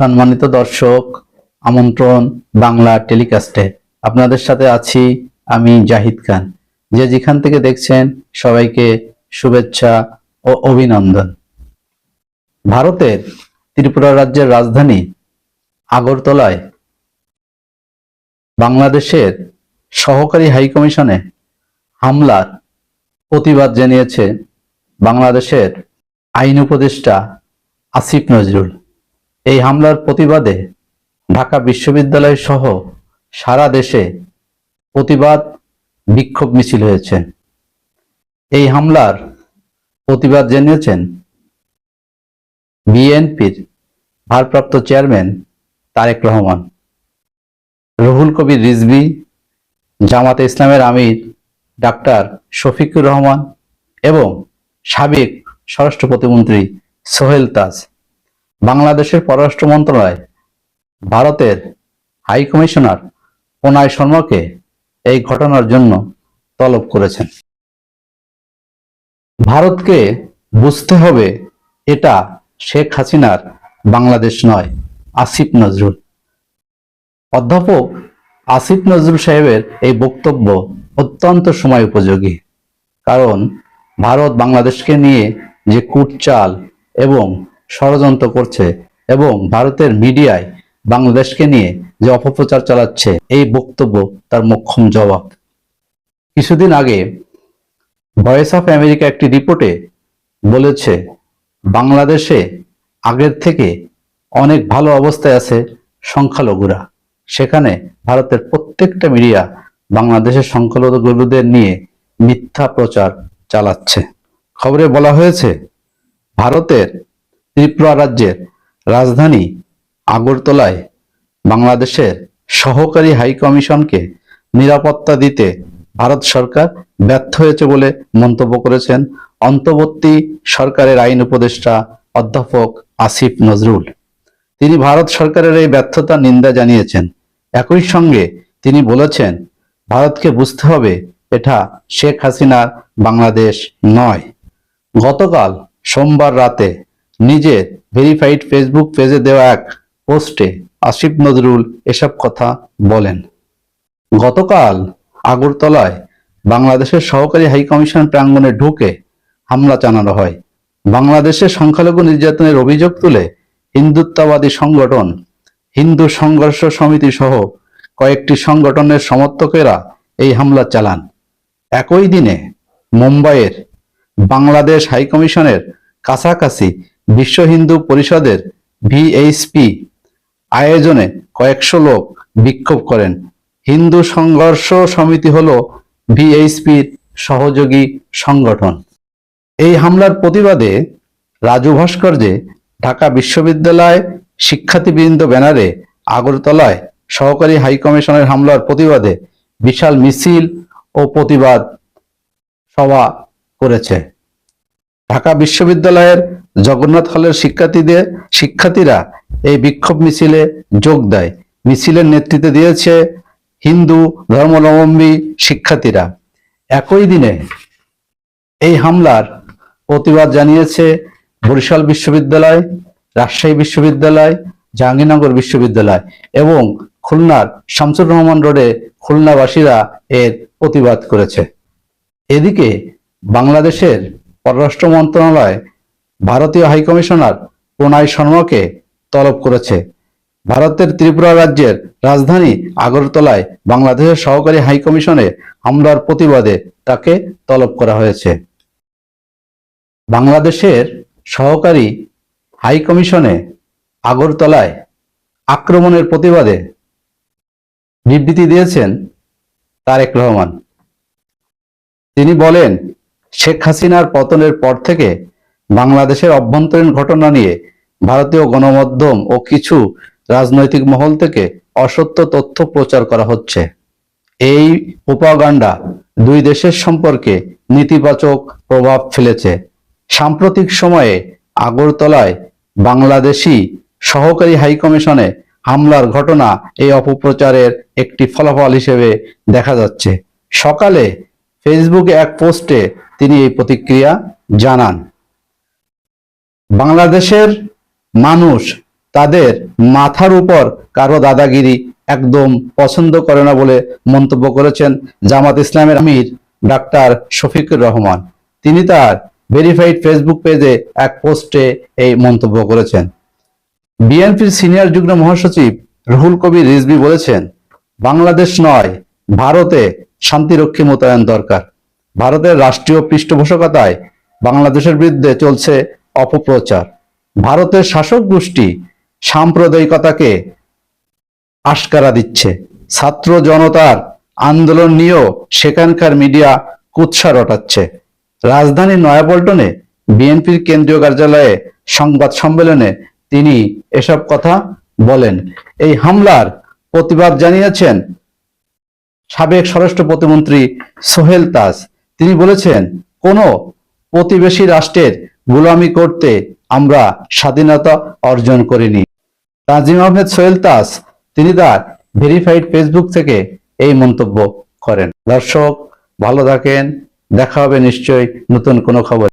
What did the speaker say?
সম্মানিত দর্শক, আমন্ত্রণ বাংলা টেলিকাস্টে। আপনাদের সাথে আছি আমি জাহিদ খান। যে যেখান থেকে দেখছেন, সবাইকে শুভেচ্ছা ও অভিনন্দন। ভারতের ত্রিপুরা রাজ্যের রাজধানী আগরতলায় বাংলাদেশের সহকারী হাইকমিশনে হামলার প্রতিবাদ জানিয়েছে বাংলাদেশের আইন উপদেষ্টা আসিফ নজরুল। এই হামলার প্রতিবাদে ঢাকা বিশ্ববিদ্যালয় সহ সারা দেশে প্রতিবাদ বিক্ষোভ মিছিল হয়েছে। এই হামলার প্রতিবাদ জানিয়েছেন বিএনপির ভারপ্রাপ্ত চেয়ারম্যান তারেক রহমান। রুহুল কবির রিজভি, জামাতে ইসলামের আমির ডাক্তার শফিকুর রহমান এবং সাবেক স্বরাষ্ট্র প্রতিমন্ত্রী সোহেল তাজ। বাংলাদেশের পররাষ্ট্র মন্ত্রণালয়, ভারতের হাই কমিশনার প্রণয় শর্মাকে এই ঘটনার জন্য তলব করেছেন। ভারতকে বুঝতে হবে এটা শেখ হাসিনার বাংলাদেশ নয়, আসিফ নজরুল। অধ্যাপক আসিফ নজরুল সাহেবের এই বক্তব্য অত্যন্ত সময় উপযোগী, কারণ ভারত বাংলাদেশকে নিয়ে যে কুটচাল এবং ষড়যন্ত্র করছে এবং ভারতের মিডিয়ায় বাংলাদেশকে নিয়ে যে অপপ্রচার চালাচ্ছে, এই বক্তব্য তার মোক্ষম জবাব। কিছুদিন আগে ভয়েস অফ আমেরিকা একটি রিপোর্টে বলেছে, বাংলাদেশে আগের থেকে অনেক ভালো অবস্থায় আছে সংখ্যালঘুরা। সেখানে ভারতের প্রত্যেকটা মিডিয়া বাংলাদেশের সংখ্যালঘুদের নিয়ে মিথ্যা প্রচার চালাচ্ছে। খবরে বলা হয়েছে, ভারতের ত্রিপুরা রাজ্যের রাজধানী আগরতলায় বাংলাদেশের সহকারী হাই কমিশনকে নিরাপত্তা দিতে ভারত সরকার ব্যর্থ হয়েছে বলে মন্তব্য করেছেন অন্তর্বর্তী সরকারের আইন উপদেষ্টা অধ্যাপক আসিফ নজরুল। তিনি ভারত সরকারের এই ব্যর্থতার নিন্দা জানিয়েছেন। একই সঙ্গে তিনি বলেছেন, ভারতকে বুঝতে হবে, এটা শেখ হাসিনার বাংলাদেশ নয়। গতকাল সোমবার রাতে নিজের ভেরিফাইড ফেসবুক পেজে দেওয়া এক পোস্টে আসিফ নজরুল এসব কথা বলেন। গতকাল আগরতলায় বাংলাদেশের সহকারী হাইকমিশন প্রাঙ্গণে ঢুকে হামলা চালানো হয়। বাংলাদেশের সংখ্যালঘু নির্যাতনের অভিযোগ তুলে হিন্দুত্ববাদী সংগঠন, হিন্দু সংঘর্ষ সমিতি সহ কয়েকটি সংগঠনের সমর্থকেরা এই হামলা চালান। একই দিনে মুম্বাইয়ের বাংলাদেশ হাইকমিশনের কাছাকাছি বিশ্ব হিন্দু পরিষদের ভিএইচপি আয়োজনে কয়েকশো লোক বিক্ষোভ করেন। হিন্দু সংঘর্ষ সমিতি হল ভিএইচপির সহযোগী সংগঠন। এই হামলার প্রতিবাদে রাজু ভাস্কর্যে ঢাকা বিশ্ববিদ্যালয় শিক্ষার্থীবৃন্দ ব্যানারে আগরতলায় সহকারী হাইকমিশনের হামলার প্রতিবাদে বিশাল মিছিল ও প্রতিবাদ সভা করেছে। ঢাকা বিশ্ববিদ্যালয়ের জগন্নাথ হলের শিক্ষার্থীদের, শিক্ষার্থীরা এই বিক্ষোভ মিছিলে যোগ দেয়। মিছিলের নেতৃত্বে দিয়েছে হিন্দু ধর্মাবলম্বী শিক্ষার্থীরা। একই দিনে এই হামলার প্রতিবাদ জানিয়েছে বরিশাল বিশ্ববিদ্যালয়, রাজশাহী বিশ্ববিদ্যালয়, জাহাঙ্গীরনগর বিশ্ববিদ্যালয় এবং খুলনার শামসুর রহমান রোডে খুলনাবাসীরা এর প্রতিবাদ করেছে। এদিকে বাংলাদেশের পররাষ্ট্র মন্ত্রণালয় ভারতীয় হাইকমিশনার প্রণয় শর্মাকে তলব করেছে। ভারতের ত্রিপুরা রাজ্যের রাজধানী আগরতলায় বাংলাদেশের সহকারী হাইকমিশনে হামলার প্রতিবাদে তাকে তলব করা হয়েছে। বাংলাদেশের সহকারী হাইকমিশনে আগরতলায় আক্রমণের প্রতিবাদে বিবৃতি দিয়েছেন তারেক রহমান। তিনি বলেন, শেখ হাসিনার পতনের পর থেকে বাংলাদেশের অভ্যন্তরীণ ঘটনা নিয়ে ভারতীয় গণমাধ্যম ও কিছু রাজনৈতিক মহল থেকে অসত্য তথ্য প্রচার করা হচ্ছে। এই উপাগান্ডা দুই দেশের সম্পর্কে নেতিবাচক প্রভাব ফেলেছে। সাম্প্রতিক সময়ে আগরতলায় বাংলাদেশি সহকারী হাইকমিশনে হামলার ঘটনা এই অপপ্রচারের একটি ফলাফল হিসেবে দেখা যাচ্ছে। সকালে ফেসবুকে এক পোস্টে তিনি এই প্রতিক্রিয়া জানান। বাংলাদেশের মানুষ তাদের মাথার উপর কারও দাদাগিরি একদম পছন্দ করে না বলে মন্তব্য করেছেন জামাত ইসলামের আমির ডাক্তার শফিকুর রহমান। তিনি তার ভেরিফাইড ফেসবুক পেজে এক পোস্টে এই মন্তব্য করেছেন। বিএনপির সিনিয়র যুগ্ম মহাসচিব রুহুল কবির রিজভি বলেছেন, বাংলাদেশ নয়, ভারতে শান্তিরক্ষী মোতায়েন দরকার। ভারতের রাষ্ট্রীয় পৃষ্ঠপোষকতায় বাংলাদেশের বিরুদ্ধে চলছে অপপ্রচার। ভারতের শাসক গোষ্ঠী সাম্প্রদায়িকতাকে আশকারা দিচ্ছে। ছাত্র জনতার আন্দোলন নিয়েও সেখানকার মিডিয়া কুৎসা রটাচ্ছে। রাজধানীর নয়াপল্টনে বিএনপির কেন্দ্রীয় কার্যালয়ে সংবাদ সম্মেলনে তিনি এসব কথা বলেন। এই হামলার প্রতিবাদ জানিয়েছেন সাবেক স্বরাষ্ট্র প্রতিমন্ত্রী সোহেল তাজ। তিনি বলেছেন, কোন প্রতিবেশী রাষ্ট্রের গোলামি করতে আমরা স্বাধীনতা অর্জন করিনি। তাজিম আহমেদ সোহেল তাস তিনি তার ভেরিফাইড ফেসবুক থেকে এই মন্তব্য করেন। দর্শক, ভালো থাকেন, দেখা হবে নিশ্চয়ই নতুন কোনো খবর।